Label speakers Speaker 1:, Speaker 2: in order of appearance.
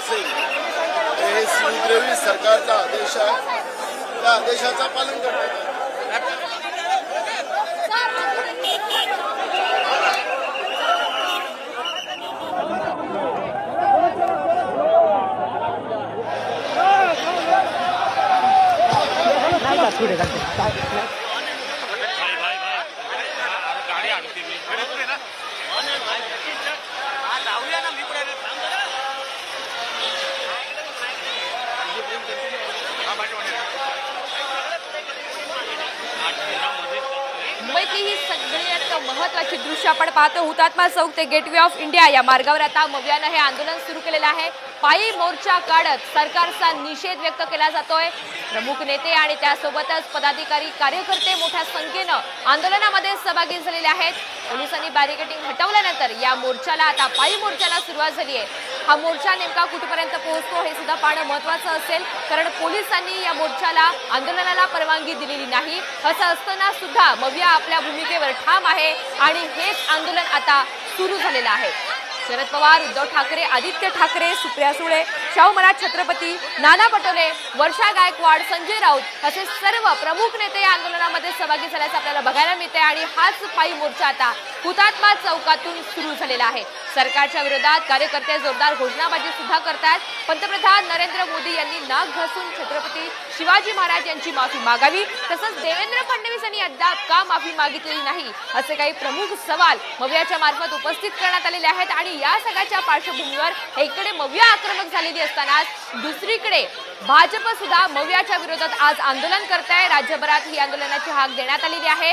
Speaker 1: असेल तर हे सुदैवी सरकारचा आदेश आहे. त्या आदेशाचा पालन करण्यात येईल. Mike.
Speaker 2: मुंबईतली ही सगळ्यात महत्वाची दृश्य आपण पाहतो. हुतात्मा चौक ते गेटवे ऑफ इंडिया या मार्गावर आता मव्यानं हे आंदोलन सुरू केलेलं आहे. पायी मोर्चा काढत सरकारचा निषेध व्यक्त केला जातोय. प्रमुख नेते आणि त्यासोबतच पदाधिकारी कार्यकर्ते मोठ्या संख्येनं आंदोलनामध्ये सहभागी झालेले आहेत. पोलिसांनी बॅरिकेडिंग हटवल्यानंतर या मोर्चाला आता पायी मोर्चाला सुरुवात झाली आहे. हा मोर्चा नेमका कुठपर्यंत पोहोचतो हे सुद्धा पाहणं महत्वाचं असेल. कारण पोलिसांनी या मोर्चाला आंदोलनाला परवानगी दिलेली नाही. असं असताना सुद्धा मव्या आपल्या भूमिकेवर ठाम आहे आणि हेच आंदोलन आता सुरू झालेलं आहे. शरद पवार उद्धव ठाकरे आदित्य ठाकरे सुप्रिया सुळे शाहू महाराज छत्रपती नाना पटोले वर्षा गायकवाड संजय राऊत असे सर्व प्रमुख नेते या आंदोलनामध्ये सहभागी झाल्याचं आपल्याला बघायला मिळते आणि हाच पायी मोर्चा आता हुतात्मा चौकातून सुरू झालेला आहे. सरकारच्या विरोधात कार्यकर्ते जोरदार घोषणाबाजी सुद्धा करतात पंतप्रधान नरेंद्र मोदी यांनी नाक घासून छत्रपती शिवाजी महाराज यांची माफी मागावी तसंच देवेंद्र फडणवीस यांनी अद्याप का माफी मागितलेली नाही असे काही प्रमुख सवाल मव्याच्या मार्फत उपस्थित करण्यात आलेले आहेत. आणि या सगळ्याच्या पार्श्वभूमीवर इकडे मव्या आक्रमक झालेली असताना दुसरीकडे भाजप सुद्धा मव्याच्या विरोधात आज आंदोलन करत आहे राज्यभरात ही आंदोलनाची हाक देण्यात आलेली आहे.